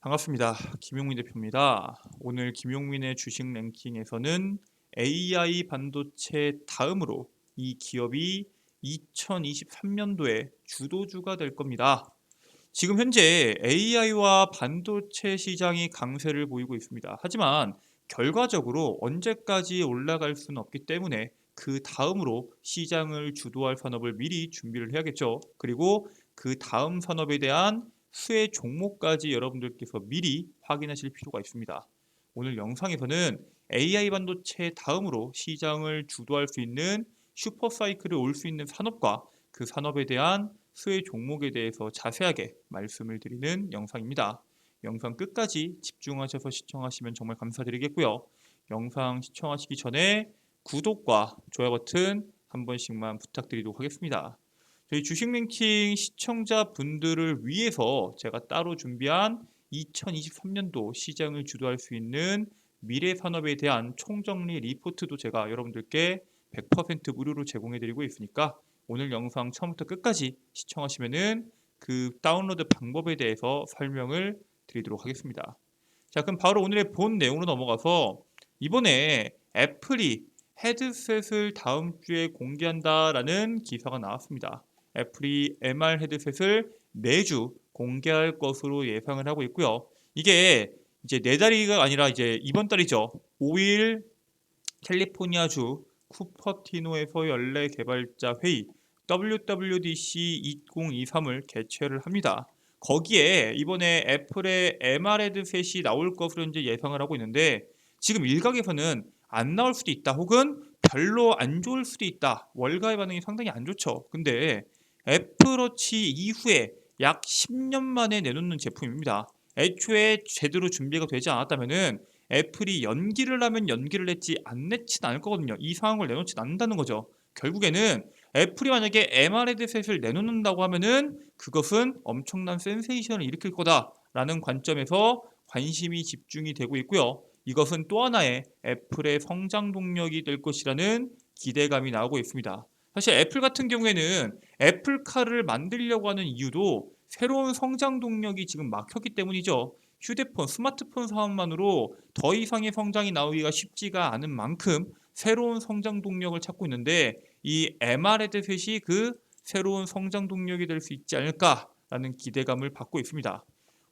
반갑습니다. 김용민 대표입니다. 오늘 김용민의 주식 랭킹에서는 AI 반도체 다음으로 이 기업이 2023년도에 주도주가 될 겁니다. 지금 현재 AI와 반도체 시장이 강세를 보이고 있습니다. 하지만 결과적으로 언제까지 올라갈 수는 없기 때문에 그 다음으로 시장을 주도할 산업을 미리 준비를 해야겠죠. 그리고 그 다음 산업에 대한 수혜 종목까지 여러분들께서 미리 확인하실 필요가 있습니다. 오늘 영상에서는 AI 반도체 다음으로 시장을 주도할 수 있는 슈퍼 사이클을 올 수 있는 산업과 그 산업에 대한 수혜 종목에 대해서 자세하게 말씀을 드리는 영상입니다. 영상 끝까지 집중하셔서 시청하시면 정말 감사드리겠고요. 영상 시청하시기 전에 구독과 좋아요 버튼 한 번씩만 부탁드리도록 하겠습니다. 저희 주식 랭킹 시청자 분들을 위해서 제가 따로 준비한 2023년도 시장을 주도할 수 있는 미래 산업에 대한 총정리 리포트도 제가 여러분들께 100% 무료로 제공해 드리고 있으니까 오늘 영상 처음부터 끝까지 시청하시면은 그 다운로드 방법에 대해서 설명을 드리도록 하겠습니다. 자, 그럼 바로 오늘의 본 내용으로 넘어가서 이번에 애플이 헤드셋을 다음 주에 공개한다라는 기사가 나왔습니다. 애플이 MR 헤드셋을 매주 공개할 것으로 예상을 하고 있고요. 이게 이제 네 달이가 아니라 이제 이번 달이죠. 5일 캘리포니아주 쿠퍼티노에서 연례 개발자 회의 WWDC 2023을 개최를 합니다. 거기에 이번에 애플의 MR 헤드셋이 나올 것으로 이제 예상을 하고 있는데 지금 일각에서는 안 나올 수도 있다 혹은 별로 안 좋을 수도 있다. 월가의 반응이 상당히 안 좋죠. 근데 애플워치 이후에 약 10년 만에 내놓는 제품입니다. 애초에 제대로 준비가 되지 않았다면은 애플이 연기를 하면 연기를 했지 안 냈진 않을 거거든요. 이 상황을 내놓지 않는다는 거죠. 결국에는 애플이 만약에 MR 헤드셋을 내놓는다고 하면은 그것은 엄청난 센세이션을 일으킬 거다라는 관점에서 관심이 집중이 되고 있고요. 이것은 또 하나의 애플의 성장 동력이 될 것이라는 기대감이 나오고 있습니다. 사실 애플 같은 경우에는 애플카를 만들려고 하는 이유도 새로운 성장 동력이 지금 막혔기 때문이죠. 휴대폰, 스마트폰 사업만으로 더 이상의 성장이 나오기가 쉽지가 않은 만큼 새로운 성장 동력을 찾고 있는데 이 MR 헤드셋이 그 새로운 성장 동력이 될 수 있지 않을까라는 기대감을 받고 있습니다.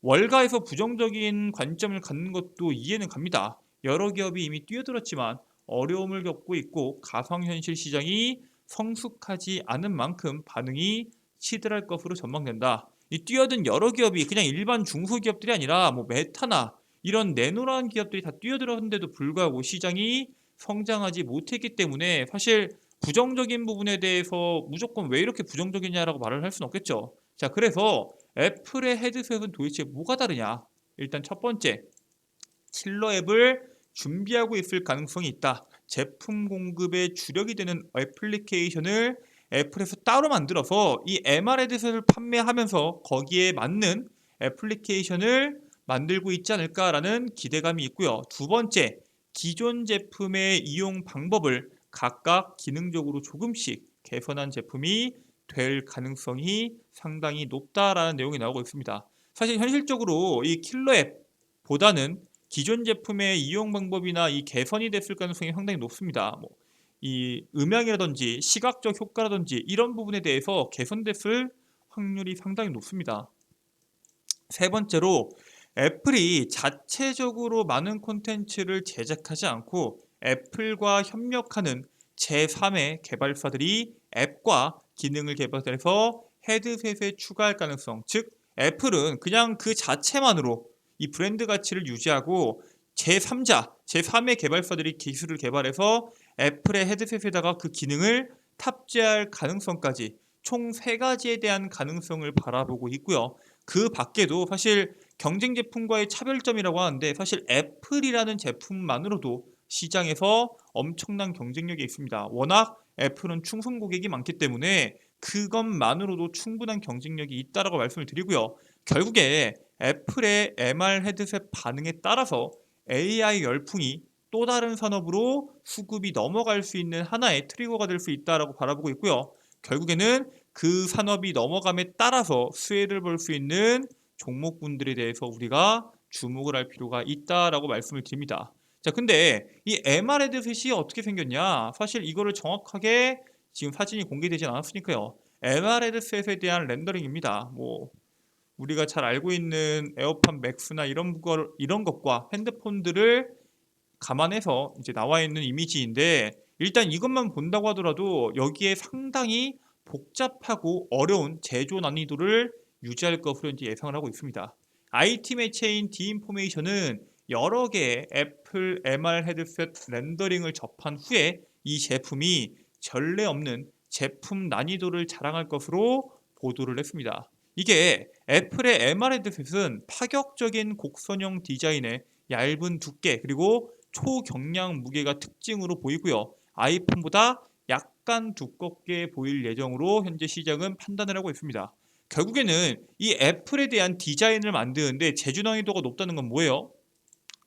월가에서 부정적인 관점을 갖는 것도 이해는 갑니다. 여러 기업이 이미 뛰어들었지만 어려움을 겪고 있고 가상현실 시장이 성숙하지 않은 만큼 반응이 시들할 것으로 전망된다. 이 뛰어든 여러 기업이 그냥 일반 중소기업들이 아니라 뭐 메타나 이런 내노라는 기업들이 다 뛰어들었는데도 불구하고 시장이 성장하지 못했기 때문에 사실 부정적인 부분에 대해서 무조건 왜 이렇게 부정적이냐라고 말을 할 수는 없겠죠. 자, 그래서 애플의 헤드셋은 도대체 뭐가 다르냐? 일단 첫 번째, 킬러 앱을 준비하고 있을 가능성이 있다. 제품 공급의 주력이 되는 애플리케이션을 애플에서 따로 만들어서 이 MR 헤드셋을 판매하면서 거기에 맞는 애플리케이션을 만들고 있지 않을까라는 기대감이 있고요. 두 번째, 기존 제품의 이용 방법을 각각 기능적으로 조금씩 개선한 제품이 될 가능성이 상당히 높다라는 내용이 나오고 있습니다. 사실 현실적으로 이 킬러 앱보다는 기존 제품의 이용 방법이나 이 개선이 됐을 가능성이 상당히 높습니다. 뭐, 이 음향이라든지 시각적 효과라든지 이런 부분에 대해서 개선됐을 확률이 상당히 높습니다. 세 번째로 애플이 자체적으로 많은 콘텐츠를 제작하지 않고 애플과 협력하는 제3의 개발사들이 앱과 기능을 개발해서 헤드셋에 추가할 가능성, 즉 애플은 그냥 그 자체만으로 이 브랜드 가치를 유지하고 제3자, 제3의 개발사들이 기술을 개발해서 애플의 헤드셋에다가 그 기능을 탑재할 가능성까지 총세 가지에 대한 가능성을 바라보고 있고요. 그 밖에도 사실 경쟁 제품과의 차별점이라고 하는데 사실 애플이라는 제품만으로도 시장에서 엄청난 경쟁력이 있습니다. 워낙 애플은 충성 고객이 많기 때문에 그것만으로도 충분한 경쟁력이 있다라고 말씀을 드리고요. 결국에 애플의 MR 헤드셋 반응에 따라서 AI 열풍이 또 다른 산업으로 수급이 넘어갈 수 있는 하나의 트리거가 될 수 있다라고 바라보고 있고요. 결국에는 그 산업이 넘어감에 따라서 수혜를 볼 수 있는 종목군들에 대해서 우리가 주목을 할 필요가 있다라고 말씀을 드립니다. 자, 근데 이 MR 헤드셋이 어떻게 생겼냐? 사실 이거를 정확하게 지금 사진이 공개되지 않았으니까요. MR 헤드셋에 대한 렌더링입니다. 뭐 우리가 잘 알고 있는 에어팟 맥스나 이런 걸 이런 것과 핸드폰들을 감안해서 이제 나와 있는 이미지인데 일단 이것만 본다고 하더라도 여기에 상당히 복잡하고 어려운 제조 난이도를 유지할 것으로 이제 예상을 하고 있습니다. IT 매체인 디인포메이션은 여러 개의 애플 MR 헤드셋 렌더링을 접한 후에 이 제품이 전례 없는 제품 난이도를 자랑할 것으로 보도를 했습니다. 이게 애플의 MR 헤드셋은 파격적인 곡선형 디자인의 얇은 두께 그리고 초경량 무게가 특징으로 보이고요. 아이폰보다 약간 두껍게 보일 예정으로 현재 시장은 판단을 하고 있습니다. 결국에는 이 애플에 대한 디자인을 만드는데 제조 난이도가 높다는 건 뭐예요?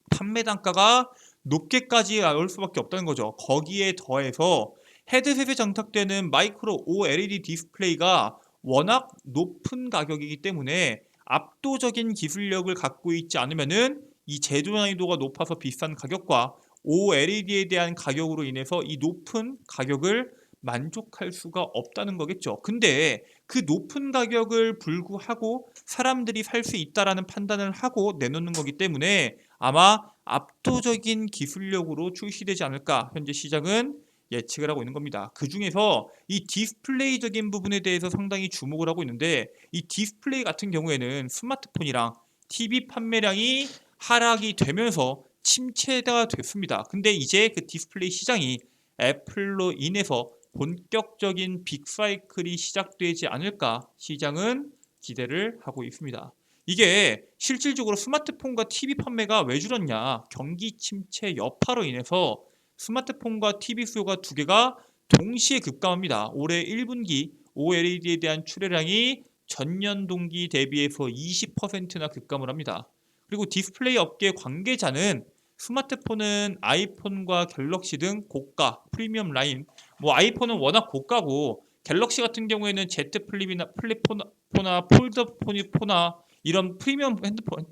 판매 단가가 높게까지 나올 수밖에 없다는 거죠. 거기에 더해서 헤드셋에 장착되는 마이크로 OLED 디스플레이가 워낙 높은 가격이기 때문에 압도적인 기술력을 갖고 있지 않으면은 이 제조 난이도가 높아서 비싼 가격과 OLED에 대한 가격으로 인해서 이 높은 가격을 만족할 수가 없다는 거겠죠. 근데 그 높은 가격을 불구하고 사람들이 살 수 있다라는 판단을 하고 내놓는 거기 때문에 아마 압도적인 기술력으로 출시되지 않을까 현재 시장은 예측을 하고 있는 겁니다. 그 중에서 이 디스플레이적인 부분에 대해서 상당히 주목을 하고 있는데 이 디스플레이 같은 경우에는 스마트폰이랑 TV 판매량이 하락이 되면서 침체가 됐습니다. 근데 이제 그 디스플레이 시장이 애플로 인해서 본격적인 빅사이클이 시작되지 않을까 시장은 기대를 하고 있습니다. 이게 실질적으로 스마트폰과 TV 판매가 왜 줄었냐? 경기 침체 여파로 인해서 스마트폰과 TV 수요가 두 개가 동시에 급감합니다. 올해 1분기 OLED에 대한 출하량이 전년 동기 대비해서 20%나 급감을 합니다. 그리고 디스플레이 업계 관계자는 스마트폰은 아이폰과 갤럭시 등 고가 프리미엄 라인 뭐 아이폰은 워낙 고가고 갤럭시 같은 경우에는 Z 플립이나 플립폰나 폴더폰이나 이런 프리미엄 핸드폰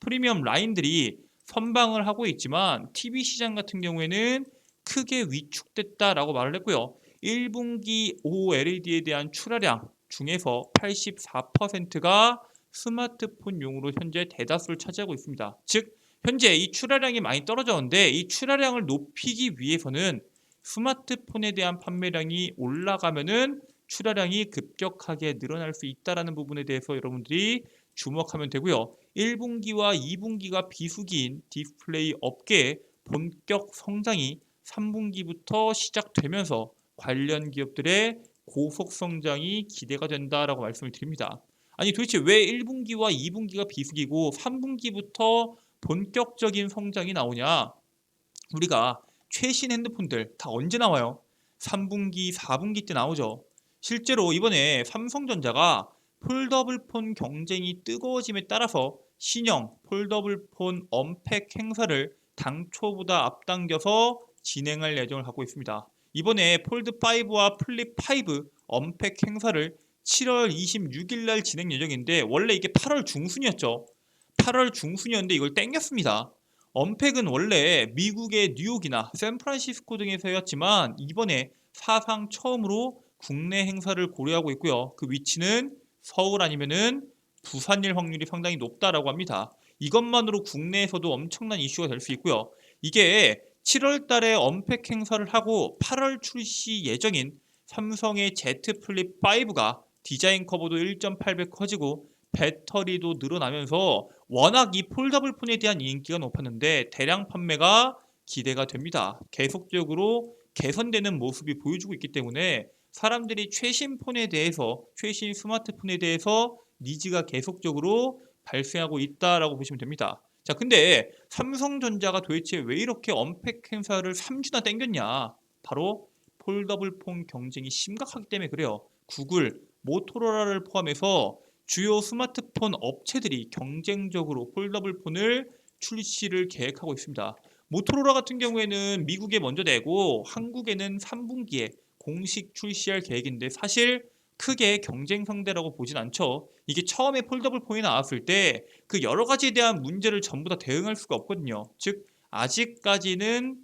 프리미엄 라인들이 선방을 하고 있지만 TV 시장 같은 경우에는 크게 위축됐다라고 말을 했고요. 1분기 OLED에 대한 출하량 중에서 84%가 스마트폰용으로 현재 대다수를 차지하고 있습니다. 즉 현재 이 출하량이 많이 떨어졌는데 이 출하량을 높이기 위해서는 스마트폰에 대한 판매량이 올라가면은 출하량이 급격하게 늘어날 수 있다라는 부분에 대해서 여러분들이 주목하면 되고요. 1분기와 2분기가 비수기인 디스플레이 업계의 본격 성장이 3분기부터 시작되면서 관련 기업들의 고속 성장이 기대가 된다라고 말씀을 드립니다. 아니 도대체 왜 1분기와 2분기가 비수기고 3분기부터 본격적인 성장이 나오냐? 우리가 최신 핸드폰들 다 언제 나와요? 3분기, 4분기 때 나오죠. 실제로 이번에 삼성전자가 폴더블폰 경쟁이 뜨거워짐에 따라서 신형 폴더블폰 언팩 행사를 당초보다 앞당겨서 진행할 예정을 갖고 있습니다. 이번에 폴드5와 플립5 언팩 행사를 7월 26일 날 진행 예정인데 원래 이게 8월 중순이었죠. 8월 중순이었는데 이걸 땡겼습니다. 언팩은 원래 미국의 뉴욕이나 샌프란시스코 등에서 였지만 이번에 사상 처음으로 국내 행사를 고려하고 있고요. 그 위치는 서울 아니면은 부산일 확률이 상당히 높다라고 합니다. 이것만으로 국내에서도 엄청난 이슈가 될 수 있고요. 이게 7월 달에 언팩 행사를 하고 8월 출시 예정인 삼성의 Z 플립 5가 디자인 커버도 1.8배 커지고 배터리도 늘어나면서 워낙 이 폴더블 폰에 대한 인기가 높았는데 대량 판매가 기대가 됩니다. 계속적으로 개선되는 모습이 보여주고 있기 때문에 사람들이 최신 폰에 대해서 최신 스마트폰에 대해서 니즈가 계속적으로 발생하고 있다라고 보시면 됩니다. 자, 근데 삼성전자가 도대체 왜 이렇게 언팩 행사를 3주나 땡겼냐? 바로 폴더블 폰 경쟁이 심각하기 때문에 그래요. 구글, 모토로라를 포함해서 주요 스마트폰 업체들이 경쟁적으로 폴더블 폰을 출시를 계획하고 있습니다. 모토로라 같은 경우에는 미국에 먼저 내고 한국에는 3분기에 공식 출시할 계획인데 사실 크게 경쟁 상대라고 보진 않죠. 이게 처음에 폴더블 폰이 나왔을 때 그 여러 가지에 대한 문제를 전부 다 대응할 수가 없거든요. 즉 아직까지는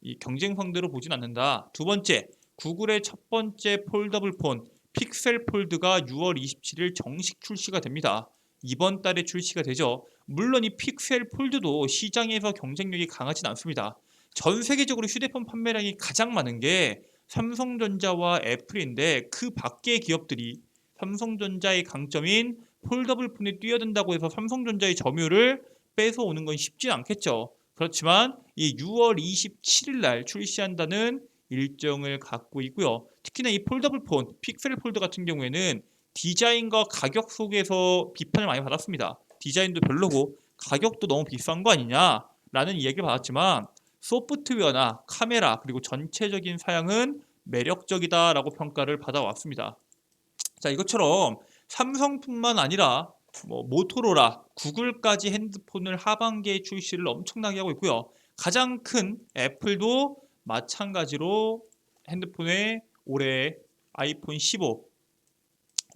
이 경쟁 상대로 보진 않는다. 두 번째, 구글의 첫 번째 폴더블 폰 픽셀 폴드가 6월 27일 정식 출시가 됩니다. 이번 달에 출시가 되죠. 물론 이 픽셀 폴드도 시장에서 경쟁력이 강하진 않습니다. 전 세계적으로 휴대폰 판매량이 가장 많은 게 삼성전자와 애플인데 그 밖의 기업들이 삼성전자의 강점인 폴더블 폰에 뛰어든다고 해서 삼성전자의 점유율을 뺏어오는 건 쉽진 않겠죠. 그렇지만 이 6월 27일 날 출시한다는 일정을 갖고 있고요. 특히나 이 폴더블 폰, 픽셀 폴드 같은 경우에는 디자인과 가격 속에서 비판을 많이 받았습니다. 디자인도 별로고 가격도 너무 비싼 거 아니냐라는 이야기를 받았지만 소프트웨어나 카메라 그리고 전체적인 사양은 매력적이다라고 평가를 받아왔습니다. 자 이것처럼 삼성뿐만 아니라 뭐 모토로라, 구글까지 핸드폰을 하반기에 출시를 엄청나게 하고 있고요. 가장 큰 애플도 마찬가지로 핸드폰에 올해 아이폰 15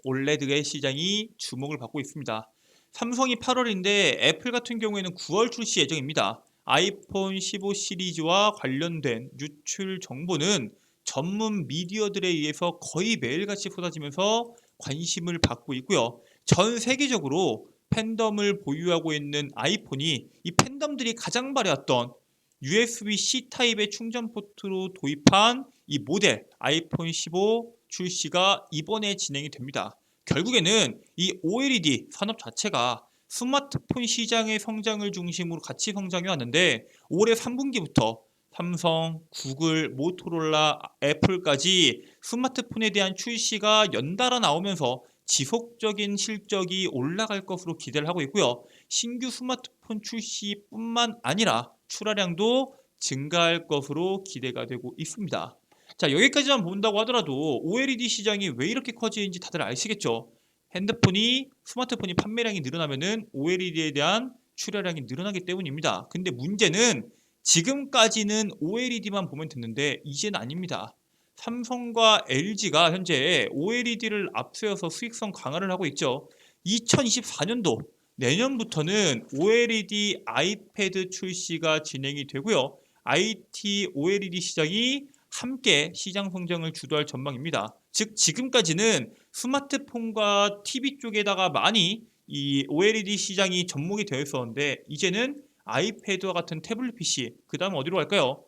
올레드의 시장이 주목을 받고 있습니다. 삼성이 8월인데 애플 같은 경우에는 9월 출시 예정입니다. 아이폰 15 시리즈와 관련된 유출 정보는 전문 미디어들에 의해서 거의 매일같이 쏟아지면서 관심을 받고 있고요. 전 세계적으로 팬덤을 보유하고 있는 아이폰이 이 팬덤들이 가장 바래왔던 USB-C 타입의 충전 포트로 도입한 이 모델 아이폰 15 출시가 이번에 진행이 됩니다. 결국에는 이 OLED 산업 자체가 스마트폰 시장의 성장을 중심으로 같이 성장해 왔는데 올해 3분기부터 삼성, 구글, 모토로라, 애플까지 스마트폰에 대한 출시가 연달아 나오면서 지속적인 실적이 올라갈 것으로 기대를 하고 있고요. 신규 스마트폰 출시뿐만 아니라 출하량도 증가할 것으로 기대가 되고 있습니다. 자 여기까지만 본다고 하더라도 OLED 시장이 왜 이렇게 커지는지 다들 아시겠죠? 핸드폰이 스마트폰이 판매량이 늘어나면은 OLED에 대한 출하량이 늘어나기 때문입니다. 근데 문제는 지금까지는 OLED만 보면 됐는데 이제는 아닙니다. 삼성과 LG가 현재 OLED를 앞세워서 수익성 강화를 하고 있죠. 2024년도 내년부터는 OLED 아이패드 출시가 진행이 되고요. IT OLED 시장이 함께 시장 성장을 주도할 전망입니다. 즉 지금까지는 스마트폰과 TV 쪽에다가 많이 이 OLED 시장이 접목이 되어 있었는데 이제는 아이패드와 같은 태블릿 PC 그 다음 어디로 갈까요?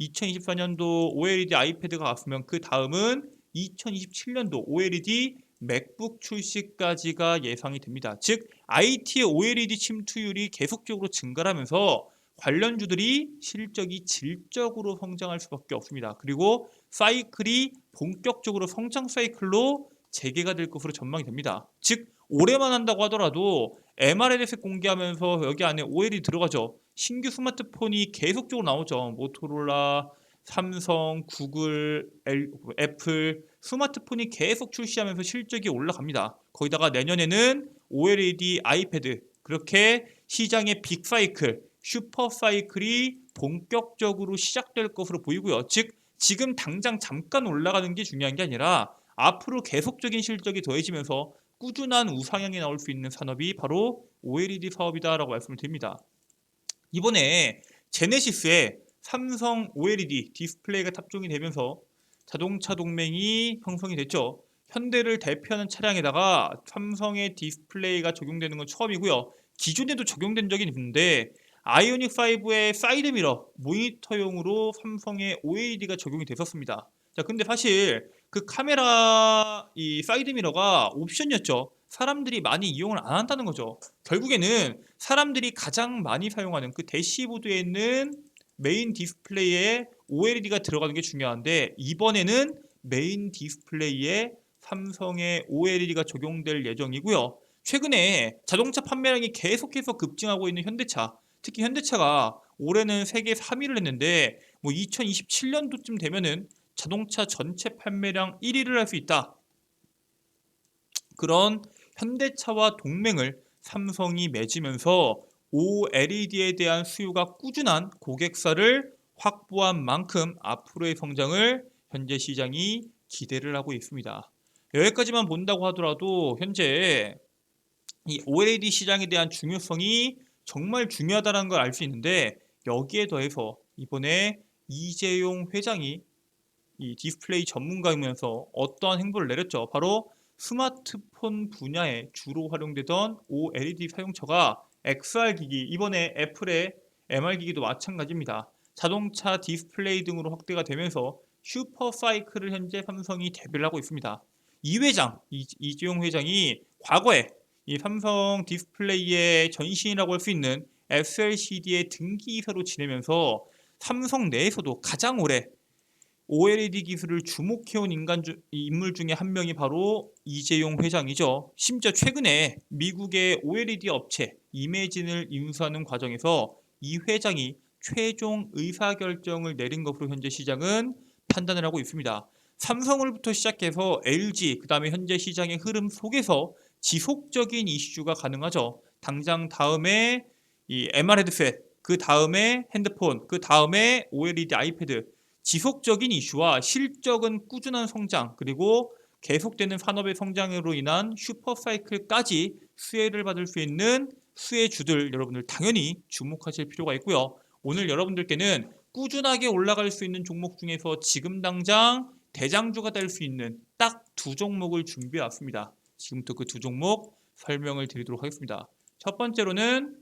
2024년도 OLED 아이패드가 왔으면 그 다음은 2027년도 OLED 맥북 출시까지가 예상이 됩니다. 즉 IT의 OLED 침투율이 계속적으로 증가하면서 관련주들이 실적이 질적으로 성장할 수밖에 없습니다. 그리고 사이클이 본격적으로 성장 사이클로 재개가 될 것으로 전망이 됩니다. 즉 올해만 한다고 하더라도 MRLS 공개하면서 여기 안에 OLED 들어가죠. 신규 스마트폰이 계속적으로 나오죠. 모토로라, 삼성, 구글, 엘, 애플 스마트폰이 계속 출시하면서 실적이 올라갑니다. 거기다가 내년에는 OLED 아이패드 그렇게 시장의 빅 사이클, 슈퍼 사이클이 본격적으로 시작될 것으로 보이고요. 즉 지금 당장 잠깐 올라가는 게 중요한 게 아니라 앞으로 계속적인 실적이 더해지면서 꾸준한 우상향이 나올 수 있는 산업이 바로 OLED 사업이다라고 말씀을 드립니다. 이번에 제네시스에 삼성 OLED 디스플레이가 탑종이 되면서 자동차 동맹이 형성이 됐죠. 현대를 대표하는 차량에다가 삼성의 디스플레이가 적용되는 건 처음이고요. 기존에도 적용된 적이 있는데 아이오닉 5의 사이드 미러 모니터용으로 삼성의 OLED가 적용이 됐었습니다. 자, 근데 사실 그 카메라 이 사이드 미러가 옵션이었죠. 사람들이 많이 이용을 안 한다는 거죠. 결국에는 사람들이 가장 많이 사용하는 그 대시보드에 있는 메인 디스플레이에 OLED가 들어가는 게 중요한데 이번에는 메인 디스플레이에 삼성의 OLED가 적용될 예정이고요. 최근에 자동차 판매량이 계속해서 급증하고 있는 현대차, 특히 현대차가 올해는 세계 3위를 했는데 뭐 2027년도쯤 되면은 자동차 전체 판매량 1위를 할 수 있다. 그런 현대차와 동맹을 삼성이 맺으면서 OLED에 대한 수요가 꾸준한 고객사를 확보한 만큼 앞으로의 성장을 현재 시장이 기대를 하고 있습니다. 여기까지만 본다고 하더라도 현재 이 OLED 시장에 대한 중요성이 정말 중요하다는 걸 알 수 있는데 여기에 더해서 이번에 이재용 회장이 이 디스플레이 전문가이면서 어떠한 행보를 내렸죠. 바로 스마트폰 분야에 주로 활용되던 OLED 사용처가 XR 기기, 이번에 애플의 MR 기기도 마찬가지입니다. 자동차 디스플레이 등으로 확대가 되면서 슈퍼 사이클을 현재 삼성이 대비를 하고 있습니다. 이 회장, 이, 이재용 회장이 과거에 이 삼성 디스플레이의 전신이라고 할 수 있는 SLCD의 등기이사로 지내면서 삼성 내에서도 가장 오래 OLED 기술을 주목해온 인간 주, 인물 중에 한 명이 바로 이재용 회장이죠. 심지어 최근에 미국의 OLED 업체 이매진을 인수하는 과정에서 이 회장이 최종 의사결정을 내린 것으로 현재 시장은 판단을 하고 있습니다. 삼성을부터 시작해서 LG, 그 다음에 현재 시장의 흐름 속에서 지속적인 이슈가 가능하죠. 당장 다음에 이 MR 헤드셋, 그 다음에 핸드폰, 그 다음에 OLED 아이패드 지속적인 이슈와 실적은 꾸준한 성장 그리고 계속되는 산업의 성장으로 인한 슈퍼 사이클까지 수혜를 받을 수 있는 수혜주들 여러분들 당연히 주목하실 필요가 있고요. 오늘 여러분들께는 꾸준하게 올라갈 수 있는 종목 중에서 지금 당장 대장주가 될 수 있는 딱 두 종목을 준비해 왔습니다. 지금부터 그 두 종목 설명을 드리도록 하겠습니다. 첫 번째로는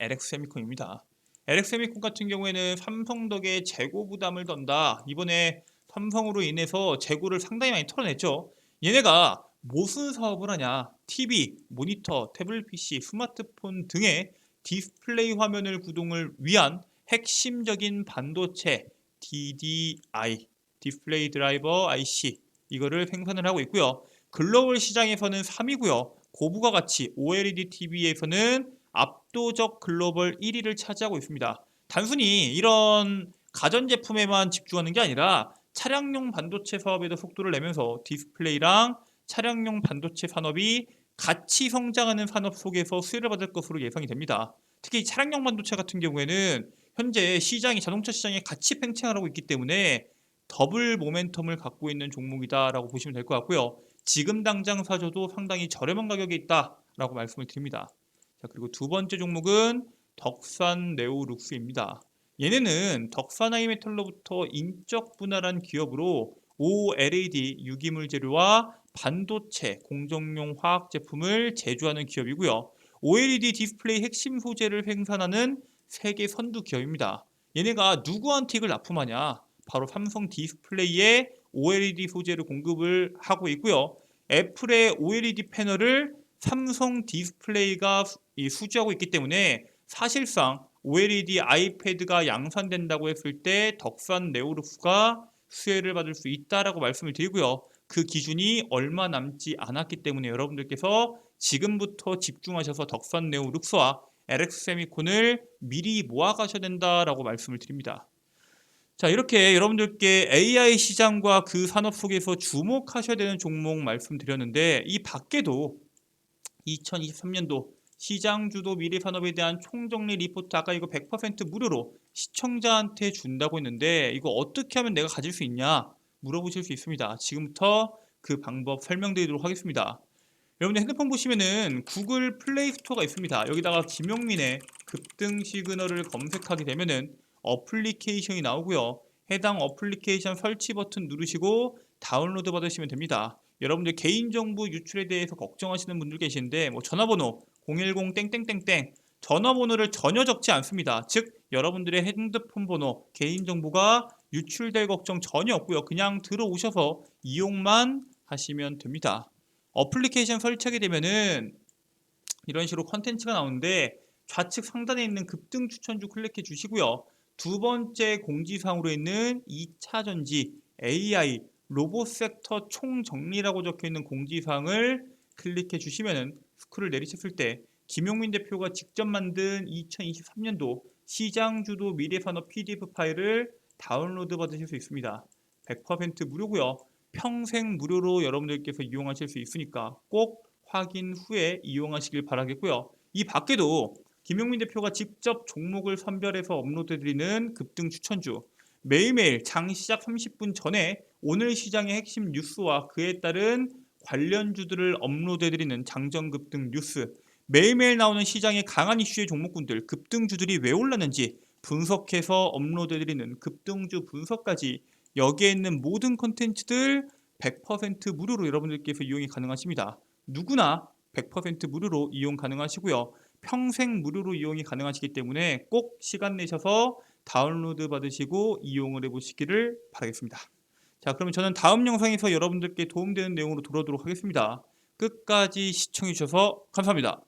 LX 세미콘입니다. LX 세미콘 같은 경우에는 삼성 덕에 재고 부담을 던다. 이번에 삼성으로 인해서 재고를 상당히 많이 털어냈죠. 얘네가 무슨 사업을 하냐? TV, 모니터, 태블릿 PC, 스마트폰 등의 디스플레이 화면을 구동을 위한 핵심적인 반도체 DDI, 디스플레이 드라이버 IC 이거를 생산을 하고 있고요. 글로벌 시장에서는 3위고요. 고부가 가치 OLED TV에서는 압도적 글로벌 1위를 차지하고 있습니다. 단순히 이런 가전제품에만 집중하는 게 아니라 차량용 반도체 사업에도 속도를 내면서 디스플레이랑 차량용 반도체 산업이 같이 성장하는 산업 속에서 수혜를 받을 것으로 예상이 됩니다. 특히 차량용 반도체 같은 경우에는 현재 시장이 자동차 시장에 같이 팽창을 하고 있기 때문에 더블 모멘텀을 갖고 있는 종목이다라고 보시면 될 것 같고요. 지금 당장 사줘도 상당히 저렴한 가격에 있다라고 말씀을 드립니다. 자, 그리고 두 번째 종목은 덕산 네오룩스입니다. 얘네는 덕산 아이메탈로부터 인적 분할한 기업으로 OLED 유기물 재료와 반도체 공정용 화학 제품을 제조하는 기업이고요. OLED 디스플레이 핵심 소재를 생산하는 세계 선두 기업입니다. 얘네가 누구한테 이걸 납품하냐? 바로 삼성 디스플레이에 OLED 소재를 공급을 하고 있고요. 애플의 OLED 패널을 삼성 디스플레이가 수주하고 있기 때문에 사실상 OLED 아이패드가 양산된다고 했을 때 덕산 네오룩스가 수혜를 받을 수 있다라고 말씀을 드리고요. 그 기준이 얼마 남지 않았기 때문에 여러분들께서 지금부터 집중하셔서 덕산 네오룩스와 LX 세미콘을 미리 모아 가셔야 된다라고 말씀을 드립니다. 자, 이렇게 여러분들께 AI 시장과 그 산업 속에서 주목하셔야 되는 종목 말씀드렸는데 이 밖에도 2023년도 시장 주도 미래 산업에 대한 총정리 리포트 아까 이거 100% 무료로 시청자한테 준다고 했는데 이거 어떻게 하면 내가 가질 수 있냐 물어보실 수 있습니다. 지금부터 그 방법 설명드리도록 하겠습니다. 여러분들 핸드폰 보시면은 구글 플레이 스토어가 있습니다. 여기다가 김용민의 급등 시그널을 검색하게 되면은 어플리케이션이 나오고요. 해당 어플리케이션 설치 버튼 누르시고 다운로드 받으시면 됩니다. 여러분들 개인정보 유출에 대해서 걱정하시는 분들 계시는데 뭐 전화번호 010 땡땡땡땡 전화번호를 전혀 적지 않습니다. 즉 여러분들의 핸드폰 번호 개인정보가 유출될 걱정 전혀 없고요. 그냥 들어오셔서 이용만 하시면 됩니다. 어플리케이션 설치하게 되면은 이런 식으로 컨텐츠가 나오는데 좌측 상단에 있는 급등 추천주 클릭해 주시고요. 두 번째 공지사항으로 있는 2차 전지 AI 로봇 섹터 총정리라고 적혀 있는 공지사항을 클릭해 주시면은 스크롤 내리셨을 때 김용민 대표가 직접 만든 2023년도 시장 주도 미래산업 PDF 파일을 다운로드 받으실 수 있습니다. 100% 무료고요. 평생 무료로 여러분들께서 이용하실 수 있으니까 꼭 확인 후에 이용하시길 바라겠고요. 이 밖에도 김용민 대표가 직접 종목을 선별해서 업로드드리는 급등 추천주 매일매일 장 시작 30분 전에 오늘 시장의 핵심 뉴스와 그에 따른 관련주들을 업로드해드리는 장정급 등 뉴스, 매일매일 나오는 시장의 강한 이슈의 종목군들, 급등주들이 왜 올랐는지 분석해서 업로드해드리는 급등주 분석까지 여기에 있는 모든 컨텐츠들 100% 무료로 여러분들께서 이용이 가능하십니다. 누구나 100% 무료로 이용 가능하시고요. 평생 무료로 이용이 가능하시기 때문에 꼭 시간 내셔서 다운로드 받으시고 이용을 해보시기를 바라겠습니다. 자, 그러면 저는 다음 영상에서 여러분들께 도움되는 내용으로 돌아오도록 하겠습니다. 끝까지 시청해주셔서 감사합니다.